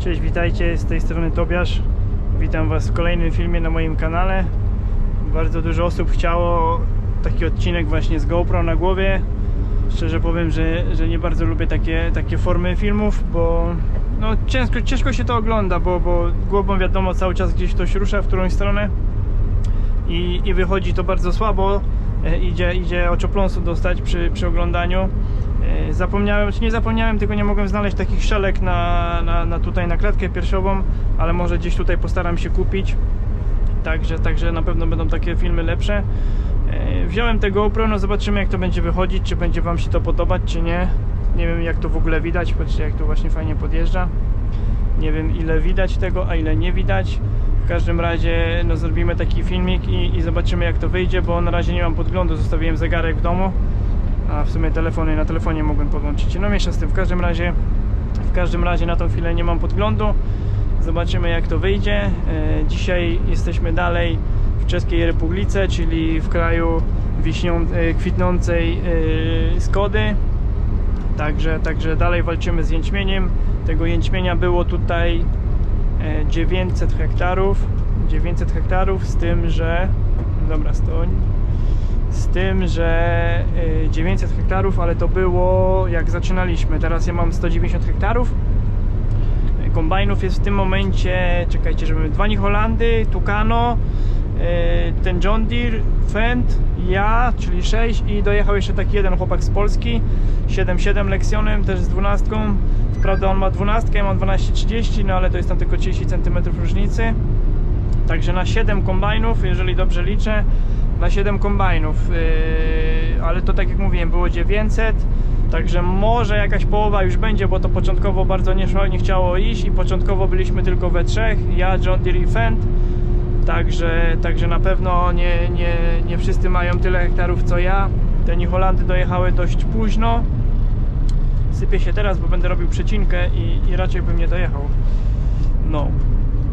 Cześć, witajcie, z tej strony Tobiasz. Witam Was w kolejnym filmie na moim kanale. Bardzo dużo osób chciało taki odcinek właśnie z GoPro na głowie. Szczerze powiem, że, że nie bardzo lubię takie, takie formy filmów, bo no, ciężko, ciężko się to ogląda, bo, bo głową wiadomo cały czas gdzieś ktoś rusza w którąś stronę i, i wychodzi to bardzo słabo. E, idzie, idzie oczopląsu dostać przy, przy oglądaniu. E, Zapomniałem, czy nie zapomniałem, tylko nie mogłem znaleźć takich szelek na, na, na tutaj na klatkę piersiową, ale może gdzieś tutaj postaram się kupić. Także, także na pewno będą takie filmy lepsze. E, Wziąłem te GoPro, no zobaczymy jak to będzie wychodzić, czy będzie Wam się to podobać, czy nie. Nie wiem jak to w ogóle widać, patrzcie jak to właśnie fajnie podjeżdża. Nie wiem ile widać tego, a ile nie widać. W każdym razie no, zrobimy taki filmik i, i zobaczymy jak to wyjdzie, bo na razie nie mam podglądu, zostawiłem zegarek w domu. A w sumie telefony na telefonie mogłem podłączyć. No miesza z tym. W każdym razie w każdym razie na tą chwilę nie mam podglądu. Zobaczymy jak to wyjdzie. E, Dzisiaj jesteśmy dalej w Czeskiej Republice, czyli w kraju wiśnią, e, kwitnącej e, Skody. Także, także dalej walczymy z jęczmieniem. Tego jęczmienia było tutaj e, 900 hektarów. 900 hektarów z tym, że dobra, stoń. Z tym, że e, 900 hektarów, ale to było jak zaczynaliśmy. Teraz ja mam 190 hektarów. Kombajnów jest w tym momencie, czekajcie, żeby dwa Holandy, Tucano, e, ten John Deere, Fendt, ja, czyli 6 i dojechał jeszcze taki jeden chłopak z Polski 7.7 Lexionem, też z 12 Wprawdzie on ma 12, ja mam 12.30, no ale to jest tam tylko 30 cm różnicy Także na 7 kombajnów, jeżeli dobrze liczę, na 7 kombajnów, yy, ale to tak jak mówiłem, było 900, także może jakaś połowa już będzie, bo to początkowo bardzo nie, szło, nie chciało iść i początkowo byliśmy tylko we trzech, ja, John Deere i Fendt, także, także na pewno nie, nie, nie wszyscy mają tyle hektarów co ja, te New Holandy dojechały dość późno, sypię się teraz, bo będę robił przecinkę i, i raczej bym nie dojechał. No.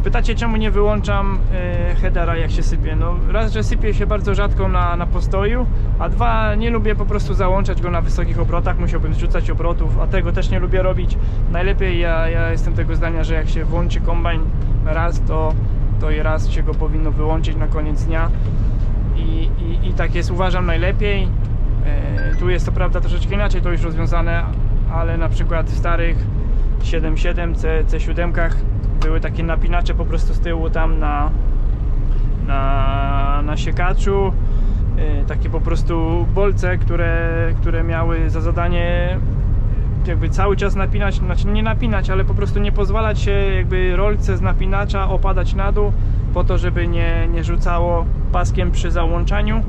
Pytacie, czemu nie wyłączam e, headera jak się sypie? No raz, że sypie się bardzo rzadko na, na postoju, a dwa, nie lubię po prostu załączać go na wysokich obrotach, musiałbym zrzucać obrotów, a tego też nie lubię robić. Najlepiej ja, ja jestem tego zdania, że jak się włączy kombajn raz, to, to i raz się go powinno wyłączyć na koniec dnia. I, i, i tak jest uważam najlepiej. E, tu jest to prawda troszeczkę inaczej, to już rozwiązane, ale na przykład w starych 7.7 C, C7 były takie napinacze po prostu z tyłu tam na, na, na siekaczu. E, takie po prostu bolce, które, które miały za zadanie jakby cały czas napinać, znaczy nie napinać, ale po prostu nie pozwalać się jakby rolce z napinacza opadać na dół po to, żeby nie, nie rzucało paskiem przy załączaniu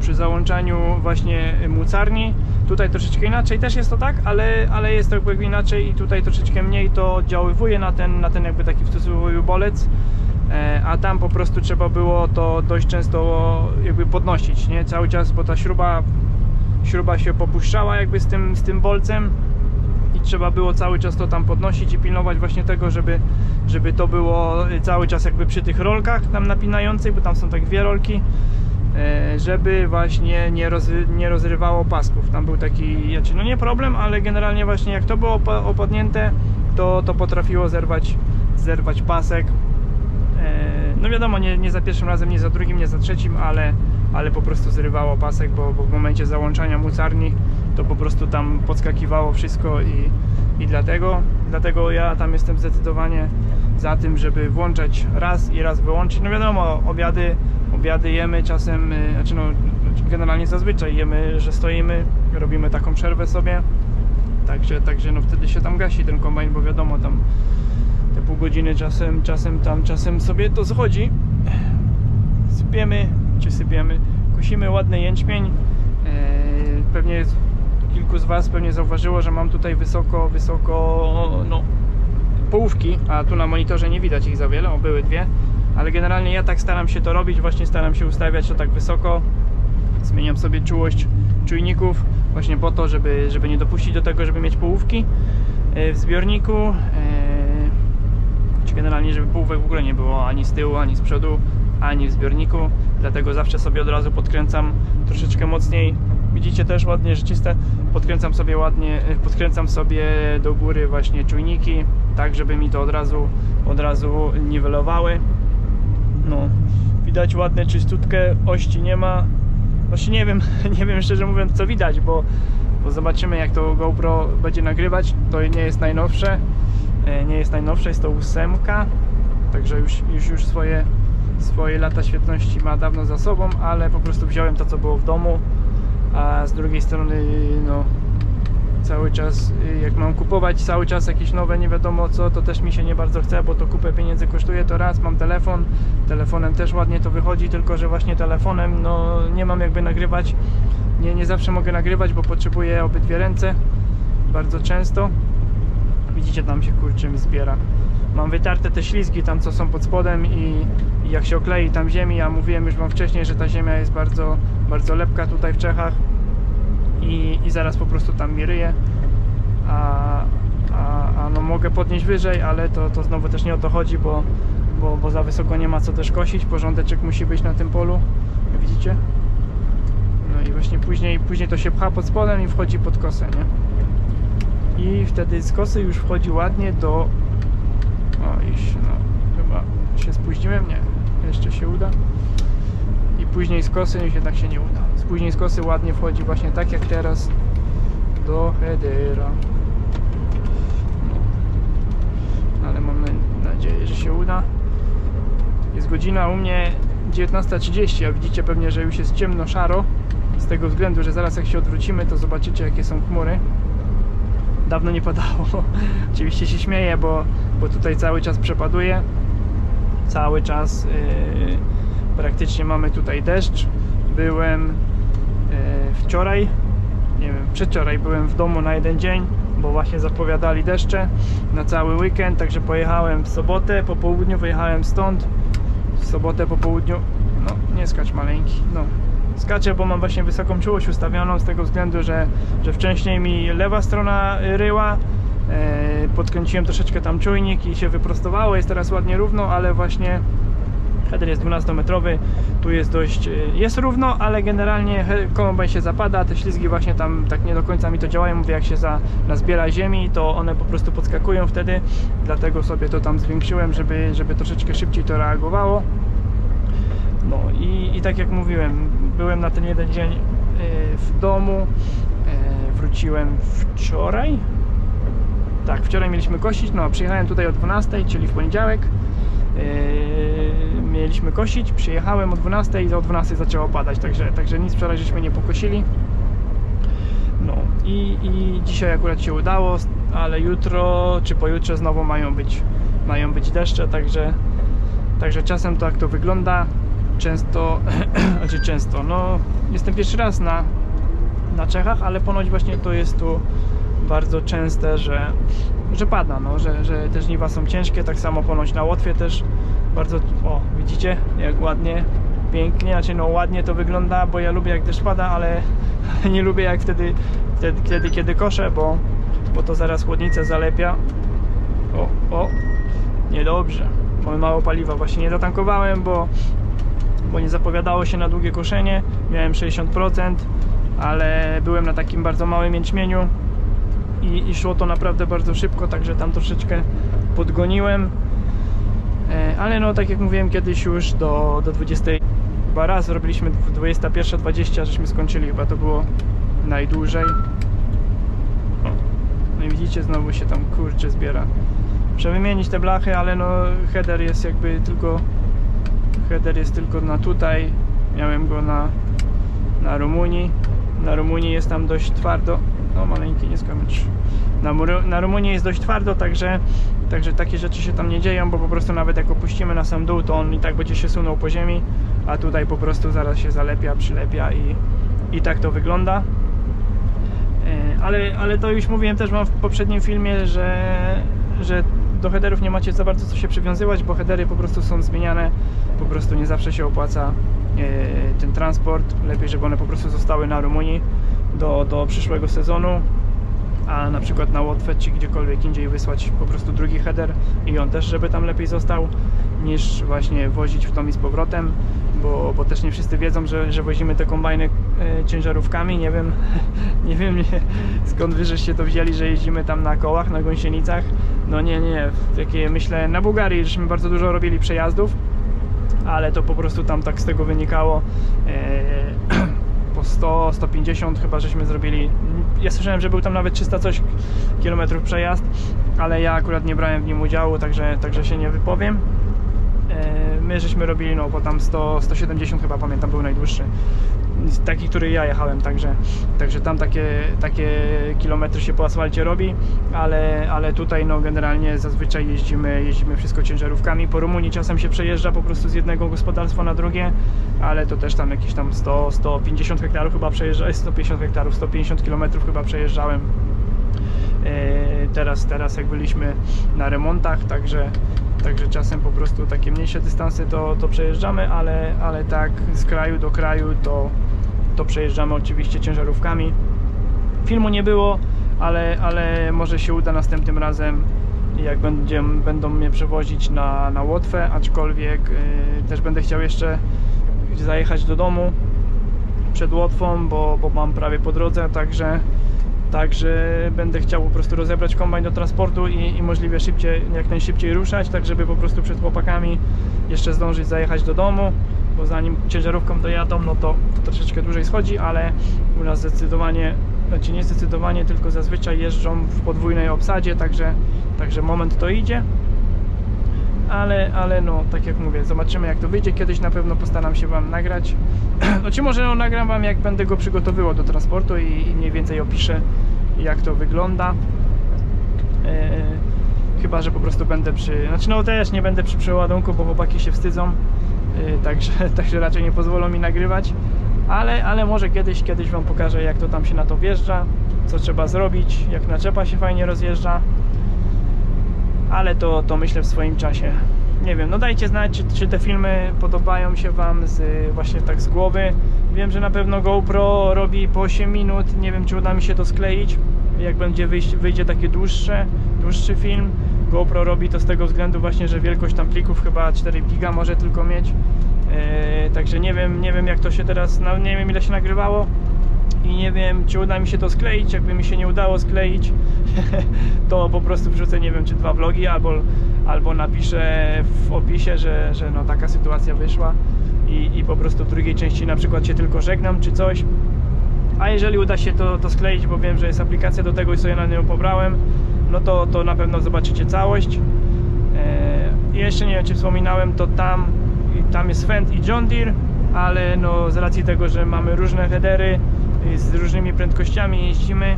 przy załączaniu właśnie mucarni. Tutaj troszeczkę inaczej też jest to tak, ale, ale jest to jakby inaczej i tutaj troszeczkę mniej to oddziaływuje na ten, na ten jakby taki w cudzysłowie bolec, e, a tam po prostu trzeba było to dość często jakby podnosić, nie? Cały czas, bo ta śruba, śruba się popuszczała jakby z tym, z tym bolcem i trzeba było cały czas to tam podnosić i pilnować właśnie tego, żeby, żeby to było cały czas jakby przy tych rolkach tam napinających, bo tam są tak dwie rolki, żeby właśnie nie, nie rozrywało pasków. Tam był taki, znaczy no nie problem, ale generalnie właśnie jak to było opa- opadnięte, to, to potrafiło zerwać, zerwać pasek. E, No wiadomo, nie, nie za pierwszym razem, nie za drugim, nie za trzecim, ale, ale po prostu zrywało pasek, bo, bo w momencie załączania mucarni to po prostu tam podskakiwało wszystko i, i dlatego, dlatego ja tam jestem zdecydowanie za tym, żeby włączać raz i raz wyłączyć. No wiadomo, obiady, obiady jemy czasem, y, znaczy no generalnie zazwyczaj jemy, że stoimy, robimy taką przerwę sobie. Także, także no wtedy się tam gasi ten kombajn, bo wiadomo tam te pół godziny czasem, czasem tam, czasem sobie to schodzi. Sypiemy, czy sypiemy, kusimy ładny jęczmień. Eee, Pewnie kilku z Was pewnie zauważyło, że mam tutaj wysoko, wysoko, no połówki, a tu na monitorze nie widać ich za wiele, o były dwie, ale generalnie ja tak staram się to robić, właśnie staram się ustawiać to tak wysoko, zmieniam sobie czułość czujników właśnie po to, żeby, żeby nie dopuścić do tego, żeby mieć połówki e, w zbiorniku e, czy generalnie, żeby połówek w ogóle nie było ani z tyłu, ani z przodu, ani w zbiorniku dlatego zawsze sobie od razu podkręcam troszeczkę mocniej widzicie też ładnie życiste. Podkręcam sobie ładnie, e, podkręcam sobie do góry właśnie czujniki, tak żeby mi to od razu, od razu niwelowały. No, widać ładne czyściutkę, ości nie ma. Właśnie nie wiem, nie wiem szczerze mówiąc co widać, bo, bo zobaczymy jak to GoPro będzie nagrywać. To nie jest najnowsze, e, nie jest najnowsze, jest to ósemka, także już, już, już swoje, swoje lata świetności ma dawno za sobą, ale po prostu wziąłem to co było w domu, a z drugiej strony no cały czas, y, jak mam kupować cały czas jakieś nowe, nie wiadomo co, to też mi się nie bardzo chce, bo to kupę pieniędzy kosztuje, to raz, mam telefon, telefonem też ładnie to wychodzi, tylko że właśnie telefonem, no nie mam jakby nagrywać, nie, nie zawsze mogę nagrywać, bo potrzebuję obydwie ręce, bardzo często, widzicie tam się kurczę mi zbiera. Mam wytarte te ślizgi tam co są pod spodem i, i jak się oklei tam ziemi, ja mówiłem już wam wcześniej, że ta ziemia jest bardzo, bardzo lepka tutaj w Czechach, i, i zaraz po prostu tam mi ryje. A, a, a no mogę podnieść wyżej, ale to, to znowu też nie o to chodzi, bo, bo, bo za wysoko nie ma co też kosić. Porządeczek musi być na tym polu. Widzicie? No i właśnie później, później to się pcha pod spodem i wchodzi pod kosę, nie? I wtedy z kosy już wchodzi ładnie do... O, iść, no chyba się spóźniłem, nie, jeszcze się uda i później z kosy już jednak się nie uda. Później z kosy ładnie wchodzi właśnie tak jak teraz do headera. No. Ale mam na- nadzieję, że się uda. Jest godzina u mnie 19.30, a widzicie pewnie, że już jest ciemno, szaro. Z tego względu, że zaraz jak się odwrócimy, to zobaczycie jakie są chmury. Dawno nie padało. Oczywiście się śmieję, bo, bo tutaj cały czas przepaduje. Cały czas yy, praktycznie mamy tutaj deszcz. Byłem wczoraj, nie wiem, przedwczoraj byłem w domu na jeden dzień, bo właśnie zapowiadali deszcze na cały weekend, także pojechałem w sobotę po południu, wyjechałem stąd. W sobotę po południu, no nie skacz maleńki, no. Skaczę, bo mam właśnie wysoką czułość ustawioną z tego względu, że, że wcześniej mi lewa strona ryła e, podkręciłem troszeczkę tam czujnik i się wyprostowało, jest teraz ładnie równo, ale właśnie Header jest 12-metrowy, tu jest dość, y, jest równo, ale generalnie kombajn się zapada, te ślizgi właśnie tam tak nie do końca mi to działają, mówię jak się za, nazbiera ziemi, to one po prostu podskakują wtedy, dlatego sobie to tam zwiększyłem, żeby, żeby troszeczkę szybciej to reagowało. No i, i tak jak mówiłem, byłem na ten jeden dzień y, w domu, y, wróciłem wczoraj, tak, wczoraj mieliśmy kosić, no a przyjechałem tutaj o 12, czyli w poniedziałek. Yy, mieliśmy kosić, przyjechałem o 12 i o 12 zaczęło padać, także, także nic wczoraj żeśmy nie pokosili. No i, i dzisiaj akurat się udało, ale jutro czy pojutrze znowu mają być, mają być deszcze, także, także czasem tak to wygląda. Często, znaczy często, no jestem pierwszy raz na, na Czechach, ale ponoć właśnie to jest tu bardzo częste, że, że pada, no, że, że te żniwa są ciężkie, tak samo ponoć na Łotwie też bardzo, o widzicie jak ładnie, pięknie, znaczy no ładnie to wygląda, bo ja lubię jak deszcz pada, ale nie lubię jak wtedy, wtedy, kiedy koszę, bo, bo to zaraz chłodnicę zalepia. O, o, niedobrze, mamy mało paliwa, właśnie nie zatankowałem, bo, bo nie zapowiadało się na długie koszenie, miałem 60%, ale byłem na takim bardzo małym jęczmieniu, i, i szło to naprawdę bardzo szybko, także tam troszeczkę podgoniłem. E, Ale no tak jak mówiłem kiedyś już do, do 20 chyba raz robiliśmy 21.20, żeśmy skończyli, chyba to było najdłużej. No i widzicie, znowu się tam kurczę zbiera. Muszę wymienić te blachy, ale no header jest jakby tylko header jest tylko na tutaj. Miałem go na, na Rumunii. Na Rumunii jest tam dość twardo. No maleńki, nie skamycz. Na, na Rumunii jest dość twardo, także, także takie rzeczy się tam nie dzieją, bo po prostu nawet jak opuścimy na sam dół, to on i tak będzie się sunął po ziemi, a tutaj po prostu zaraz się zalepia, przylepia i, i tak to wygląda. E, Ale, ale to już mówiłem też wam w poprzednim filmie, że, że do headerów nie macie za bardzo co się przywiązywać, bo headery po prostu są zmieniane, po prostu nie zawsze się opłaca e, ten transport. Lepiej, żeby one po prostu zostały na Rumunii do, do przyszłego sezonu, a na przykład na Łotwę czy gdziekolwiek indziej wysłać po prostu drugi header i on też, żeby tam lepiej został, niż właśnie wozić w tom i z powrotem, bo, bo też nie wszyscy wiedzą, że, że wozimy te kombajny e, ciężarówkami. Nie wiem, nie wiem nie, skąd wy żeście to wzięli, że jeździmy tam na kołach, na gąsienicach. No nie, nie, takie myślę, na Bułgarii żeśmy bardzo dużo robili przejazdów, ale to po prostu tam tak z tego wynikało. E, po 100, 150 chyba żeśmy zrobili. Ja słyszałem, że był tam nawet 300 coś kilometrów przejazd, ale ja akurat nie brałem w nim udziału, także, także się nie wypowiem. E, My żeśmy robili, no bo tam 100, 170 chyba pamiętam był najdłuższy. Taki, który ja jechałem, także, także tam takie, takie kilometry się po asfalcie robi, ale, ale tutaj no generalnie zazwyczaj jeździmy, jeździmy wszystko ciężarówkami. Po Rumunii czasem się przejeżdża po prostu z jednego gospodarstwa na drugie, ale to też tam jakieś tam 100, 150 hektarów chyba przejeżdżałem, 150 hektarów, 150 kilometrów chyba przejeżdżałem. E, teraz, teraz jak byliśmy na remontach, także, także czasem po prostu takie mniejsze dystanse to, to przejeżdżamy, ale, ale tak z kraju do kraju to, to przejeżdżamy oczywiście ciężarówkami. Filmu nie było, ale, ale może się uda następnym razem jak będzie, będą mnie przewozić na, na Łotwę, aczkolwiek e, też będę chciał jeszcze zajechać do domu przed Łotwą, bo, bo mam prawie po drodze, także Także będę chciał po prostu rozebrać kombajn do transportu i, i możliwie szybciej, jak najszybciej ruszać, tak żeby po prostu przed chłopakami jeszcze zdążyć zajechać do domu, bo zanim ciężarówką dojadą, no to, to troszeczkę dłużej schodzi, ale u nas zdecydowanie, znaczy nie zdecydowanie, tylko zazwyczaj jeżdżą w podwójnej obsadzie, także, także moment to idzie. Ale, ale no, tak jak mówię, zobaczymy jak to wyjdzie. Kiedyś na pewno postaram się Wam nagrać. No czy może no, nagram Wam jak będę go przygotowywał do transportu i, i mniej więcej opiszę jak to wygląda. E, chyba, że po prostu będę przy... Znaczy no też nie będę przy przeładunku, bo chłopaki się wstydzą. E, także, także raczej nie pozwolą mi nagrywać. Ale, ale może kiedyś, kiedyś Wam pokażę jak to tam się na to wjeżdża, co trzeba zrobić, jak naczepa się fajnie rozjeżdża ale to, to myślę w swoim czasie. Nie wiem, no dajcie znać, czy, czy te filmy podobają się Wam z, właśnie tak z głowy. Wiem, że na pewno GoPro robi po 8 minut, nie wiem czy uda mi się to skleić, jak będzie wyjść, wyjdzie takie dłuższe, dłuższy film. GoPro robi to z tego względu właśnie, że wielkość tam plików chyba 4 giga może tylko mieć. Yy, także nie wiem, nie wiem jak to się teraz, no, nie wiem ile się nagrywało nie wiem, czy uda mi się to skleić. Jakby mi się nie udało skleić, to po prostu wrzucę, nie wiem, czy dwa vlogi, albo, albo napiszę w opisie, że, że no, taka sytuacja wyszła i, i po prostu w drugiej części na przykład się tylko żegnam, czy coś. A jeżeli uda się to, to skleić, bo wiem, że jest aplikacja do tego i sobie na nią pobrałem, no to, to na pewno zobaczycie całość. Eee, jeszcze nie wiem, czy wspominałem, to tam, tam jest Fendt i John Deere, ale no z racji tego, że mamy różne headery, z różnymi prędkościami jeździmy,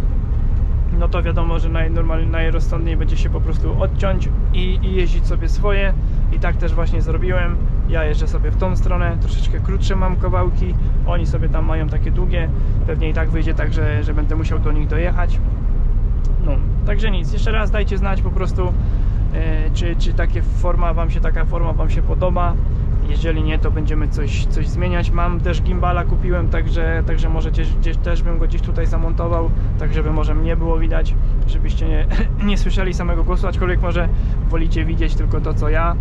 no to wiadomo, że najnormalniej, najrozsądniej będzie się po prostu odciąć i, i jeździć sobie swoje. I tak też właśnie zrobiłem. Ja jeżdżę sobie w tą stronę, troszeczkę krótsze mam kawałki, oni sobie tam mają takie długie. Pewnie i tak wyjdzie tak, że, że będę musiał do nich dojechać. No, także nic, jeszcze raz dajcie znać po prostu, e, czy, czy takie forma wam się, taka forma Wam się podoba. Jeżeli nie, to będziemy coś, coś zmieniać. Mam też gimbala kupiłem, także, także może gdzieś, gdzieś też bym go gdzieś tutaj zamontował, tak żeby może mnie było widać, żebyście nie, nie słyszeli samego głosu, aczkolwiek może wolicie widzieć tylko to, co ja.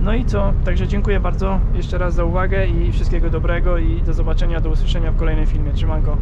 No i co? Także dziękuję bardzo jeszcze raz za uwagę i wszystkiego dobrego i do zobaczenia, do usłyszenia w kolejnym filmie. Trzymanko.